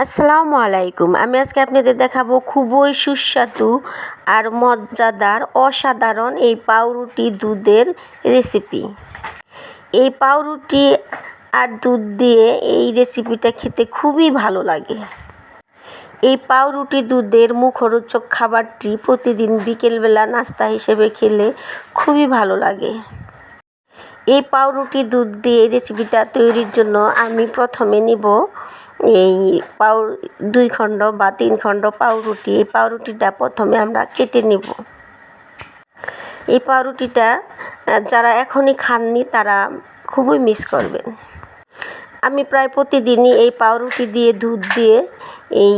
আসসালামু আলাইকুম। আমি আজকে আপনাদের দেখাবো খুবই সুস্বাদু আর মজাদার, অসাধারণ এই পাউরুটি দুধের রেসিপি এই পাউরুটি আর দুধ দিয়ে এই রেসিপিটা খেতে খুবই ভালো লাগে। এই পাউরুটি দুধের মুখরোচক খাবারটি প্রতিদিন বিকেলবেলা নাস্তা হিসেবে খেলে খুবই ভালো লাগে। এই পাউরুটি দুধ দিয়ে রেসিপিটা তৈরির জন্য আমি প্রথমে নিব এই পাউ, দুই খণ্ড বা তিন খণ্ড পাউরুটি। এই পাউরুটিটা প্রথমে আমরা কেটে নিব। এই পাউরুটিটা যারা এখনই খাননি তারা খুবই মিস করবেন। আমি প্রায় প্রতিদিনই এই পাউরুটি দিয়ে দুধ দিয়ে এই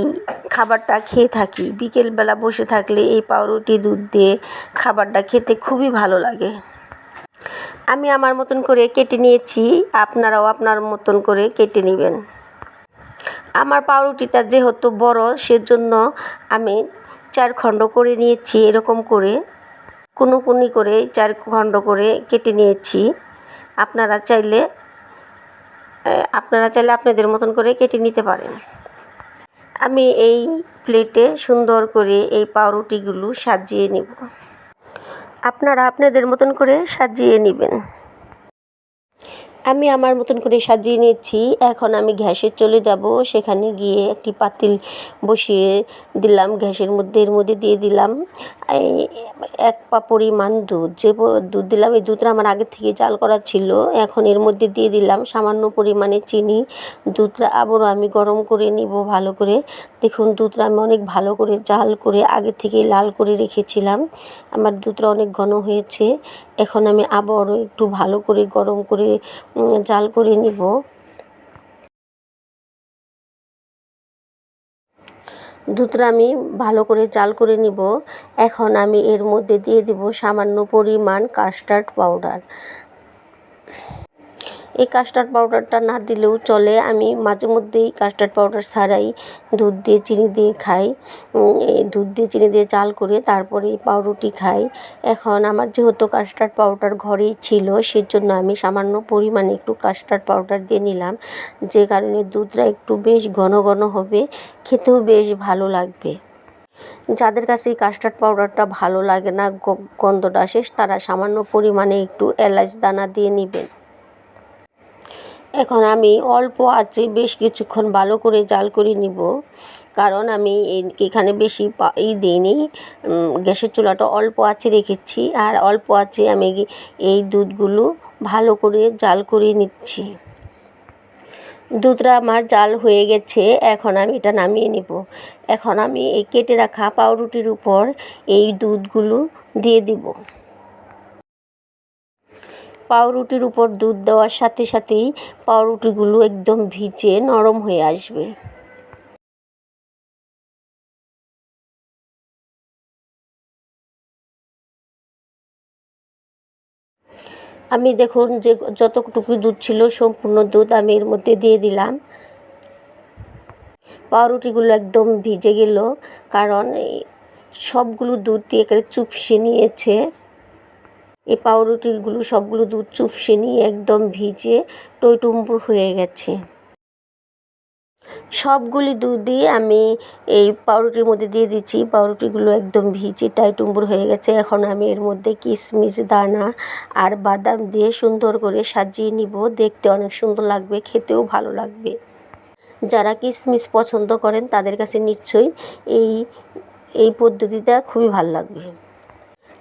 খাবারটা খেয়ে থাকি। বিকেলবেলা বসে থাকলে এই পাউরুটি দুধ দিয়ে খাবারটা খেতে খুবই ভালো লাগে। আমি আমার মতন করে কেটে নিয়েছি, আপনারাও আপনার মতন করে কেটে নেবেন। আমার পাউরুটিটা যেহেতু বড়, সেজন্য আমি চার খণ্ড করে নিয়েছি, এরকম করে কোনো কুনি করে চার খণ্ড করে কেটে নিয়েছি। আপনারা চাইলে আপনারা চাইলে আপনাদের মতন করে কেটে নিতে পারেন। আমি এই প্লেটে সুন্দর করে এই পাউরুটিগুলো সাজিয়ে নেব। আপনারা আপনাদের মতন করে সাজিয়ে নেবেন। আমি আমার মতন করে সাজিয়ে নিয়েছি। এখন আমি গ্যাসে চলে যাব। সেখানে গিয়ে একটি পাতিল বসিয়ে দিলাম, গ্যাসের মধ্যে, এর মধ্যে দিয়ে দিলাম। এক পা পরিমাণ দুধ। যে দুধ দিলাম, এই দুধটা আমার আগে থেকে জাল করা ছিল। এখন এর মধ্যে দিয়ে দিলাম সামান্য পরিমাণে চিনি। দুধটা আবারও আমি গরম করে নিব ভালো করে। দেখুন, দুধটা আমি অনেক ভালো করে জাল করে আগে থেকে লাল করে রেখেছিলাম। আমার দুধটা অনেক ঘন হয়েছে। এখন আমি আবারও একটু ভালো করে গরম করে জাল করে নিব। দুধটা আমি ভালো করে জাল করে নিব। এখন আমি এর মধ্যে দিয়ে দিব সামান্য পরিমাণ কাস্টার্ড পাউডার এই কাস্টার্ড পাউডারটা না দিলেও চলে। আমি মাঝে মধ্যেই কাস্টার্ড পাউডার ছাড়াই দুধ দিয়ে, চিনি দিয়ে খাই। দুধ দিয়ে, চিনি দিয়ে চাল করে তারপরে পাউরুটি খাই। এখন আমার যেহেতু কাস্টার্ড পাউডার ঘরেই ছিল, সেজন্য আমি সামান্য পরিমাণে একটু কাস্টার্ড পাউডার দিয়ে নিলাম। যে কারণে দুধটা একটু বেশ ঘন ঘন হবে, খেতেও বেশ ভালো লাগবে। যাদের কাছে এই কাস্টার্ড পাউডারটা ভালো লাগে না গন্ধটা শেষ তারা সামান্য পরিমাণে একটু এলাচ দানা দিয়ে নেবেন। এখন আমি অল্প আছে, বেশ কিছুক্ষণ ভালো করে জাল করে নিব। কারণ আমি এখানে বেশি ই দিইনি গ্যাসের চুলাটা অল্প আছে রেখেছি। আর অল্প আছে আমি এই দুধগুলো ভালো করে জাল করে নিচ্ছি। দুধটা আমার জাল হয়ে গেছে, এখন আমি এটা নামিয়ে নিব। এখন আমি এই কেটে রাখা পাউরুটির উপর এই দুধগুলো দিয়ে দিব। পাউরুটির উপর দুধ দেওয়ার সাথে সাথেই পাউরুটিগুলো একদম ভিজে নরম হয়ে আসবে। আমি দেখুন যে যতটুকু দুধ ছিল সম্পূর্ণ দুধ আমি এর মধ্যে দিয়ে দিলাম। পাউরুটিগুলো একদম ভিজে গেল, কারণ সবগুলো দুধ দিয়ে একেবারে চুপসে নিয়েছে। এই পাউরুটিগুলো সবগুলো দুধ চুপসে নিয়ে একদম ভিজে টইটুম্বুর হয়ে গেছে। সবগুলি দুধই আমি এই পাউরুটির মধ্যে দিয়ে দিচ্ছি। পাউরুটিগুলো একদম ভিজে টাইটুম্বুর হয়ে গেছে। এখন আমি এর মধ্যে কিশমিশ দানা আর বাদাম দিয়ে সুন্দর করে সাজিয়ে নিব। দেখতে অনেক সুন্দর লাগবে, খেতেও ভালো লাগবে। যারা কিশমিশ পছন্দ করেন তাদের কাছে নিশ্চয়ই এই এই পদ্ধতিটা খুবই ভালো লাগবে।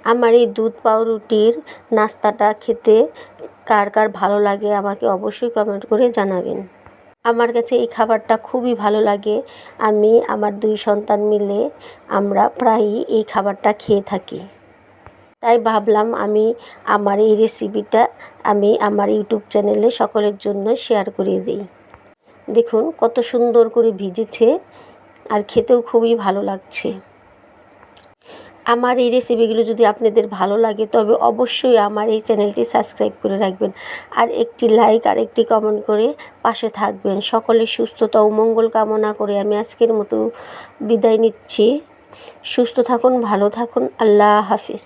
আমার এই দুধ পাউরুটির নাস্তাটা খেতে কার কার ভালো লাগে আমাকে অবশ্যই কমেন্ট করে জানাবেন। আমার কাছে এই খাবারটা খুবই ভালো লাগে। আমি, আমার দুই সন্তান মিলে আমরা প্রায়ই এই খাবারটা খেয়ে থাকি। তাই ভাবলাম আমি আমার এই রেসিপিটা আমি আমার ইউটিউব চ্যানেলে সকলের জন্য শেয়ার করে দিই। দেখুন কত সুন্দর করে ভিজেছে আর খেতেও খুবই ভালো লাগছে। আমার এই রেসিপিগুলো যদি আপনাদের ভালো লাগে, তবে অবশ্যই আমার এই চ্যানেলটি সাবস্ক্রাইব করে রাখবেন। আর একটি লাইক আর একটি কমেন্ট করে পাশে থাকবেন। সকলের সুস্থতা ও মঙ্গল কামনা করে আমি আজকের মতো বিদায় নিচ্ছি। সুস্থ থাকুন, ভালো থাকুন, আল্লাহ হাফিজ।